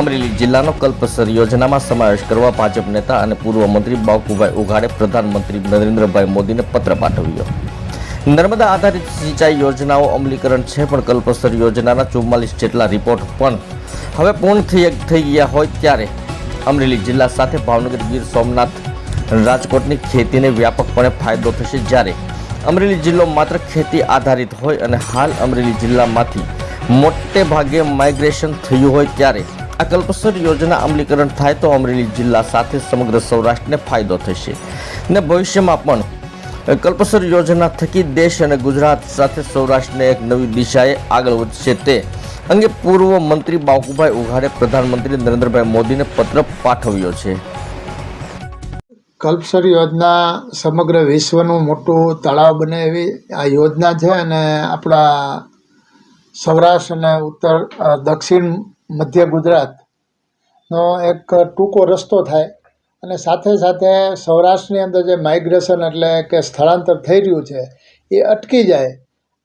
અમરેલી જિલ્લાનો કલ્પસર યોજનામાં સમાવેશ કરવા ભાજપ નેતા અને પૂર્વ મંત્રી બાપુભાઈ ઉઘાડે પ્રધાનમંત્રી નરેન્દ્રભાઈ મોદીને પત્ર પાઠવ્યો. નર્મદા આધારિત સિંચાઈ યોજનાઓ અમલીકરણ છે, પણ કલ્પસર યોજનાના ચુમ્માલીસ જેટલા રિપોર્ટ પણ હવે પૂર્ણ થઈ ગયા હોય ત્યારે અમરેલી જિલ્લા સાથે ભાવનગર ગીર સોમનાથ રાજકોટની ખેતીને વ્યાપકપણે ફાયદો થશે જ્યારે અમરેલી જિલ્લો માત્ર ખેતી આધારિત હોય અને હાલ અમરેલી જિલ્લામાંથી મોટે ભાગે માઇગ્રેશન થયું હોય ત્યારે આ કલ્પસર યોજના અમલીકરણ થાય તો અમરેલી જિલ્લા સાથે સમગ્ર સૌરાષ્ટ્રને ફાયદો થશે. ને ભવિષ્યમાં પણ કલ્પસર યોજના થકી દેશ અને ગુજરાત સાથે સૌરાષ્ટ્રને એક નવી દિશાએ આગળ વધશે તે અંગે પૂર્વ મંત્રી બાપુભાઈ ઉઘાડે પ્રધાનમંત્રી નરેન્દ્રભાઈ મોદીને પત્ર પાઠવ્યો છે. કલ્પસર યોજના સમગ્ર વિશ્વનું મોટું તળાવ બને એવી આ યોજના છે અને આપણા સૌરાષ્ટ્ર અને ઉત્તર દક્ષિણ મધ્ય ગુજરાતનો એક ટૂંકો રસ્તો થાય અને સાથે સાથે સૌરાષ્ટ્રની અંદર જે માઇગ્રેશન એટલે કે સ્થળાંતર થઈ રહ્યું છે, એ અટકી જાય.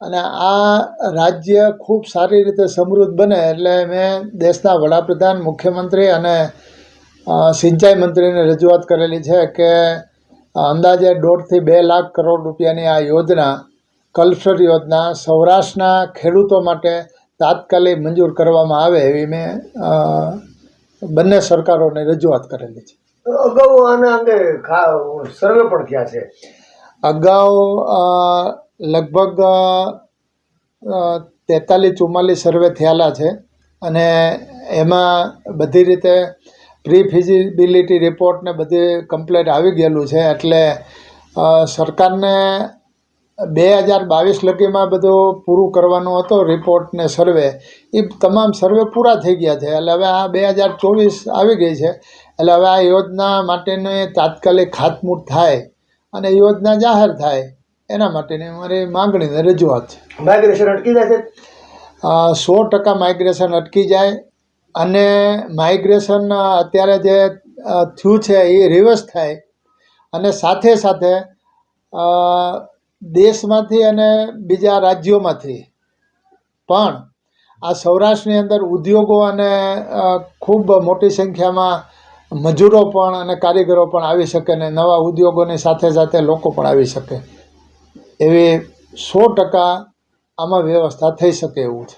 અને આ રાજ્ય ખૂબ સારી રીતે સમૃદ્ધ બને એટલે મેં દેશના વડાપ્રધાન, મુખ્યમંત્રી અને સિંચાઈ મંત્રીને રજૂઆત કરેલી છે કે અંદાજે દોઢથી બે લાખ કરોડ રૂપિયાની આ યોજના, કલ્પસર યોજના સૌરાષ્ટ્રના ખેડૂતો માટે તાત્કાલિક મંજૂર કરવામાં આવે એવી મેં બંને સરકારોને રજૂઆત કરેલી છે. અગાઉ આના અંગે સર્વે પણ થયા છે. અગાઉ લગભગ તેતાલીસ ચુમ્માલીસ સર્વે થયેલા છે અને એમાં બધી રીતે પ્રી ફિઝિબિલિટી રિપોર્ટને બધી કમ્પ્લેટ આવી ગયેલું છે એટલે સરકારને બે હજાર બાવીસ લગીમાં બધું પૂરું કરવાનું હતો રિપોર્ટ ને સર્વે એ તમામ સર્વે પૂરા થઈ ગયા છે. એટલે હવે આ બે હજાર ચોવીસ આવી ગઈ છે. એટલે હવે આ યોજના માટેની તાત્કાલિક ખાતમુહૂર્ત થાય અને યોજના જાહેર થાય. એના માટેની મારી માંગણીને રજૂઆત છે. માઇગ્રેશન અટકી જાય છે? સો ટકા માઇગ્રેશન અટકી જાય અને માઇગ્રેશન અત્યારે જે થયું છે એ રિવર્સ થાય. અને સાથે સાથે દેશમાંથી અને બીજા રાજ્યોમાંથી. પણ આ સૌરાષ્ટ્રની અંદર ઉદ્યોગો અને ખૂબ મોટી સંખ્યામાં મજૂરો પણ અને કારીગરો પણ આવી શકે ને નવા ઉદ્યોગોની સાથે સાથે લોકો પણ આવી શકે. એવી સો ટકા આમાં વ્યવસ્થા થઈ શકે એવું છે.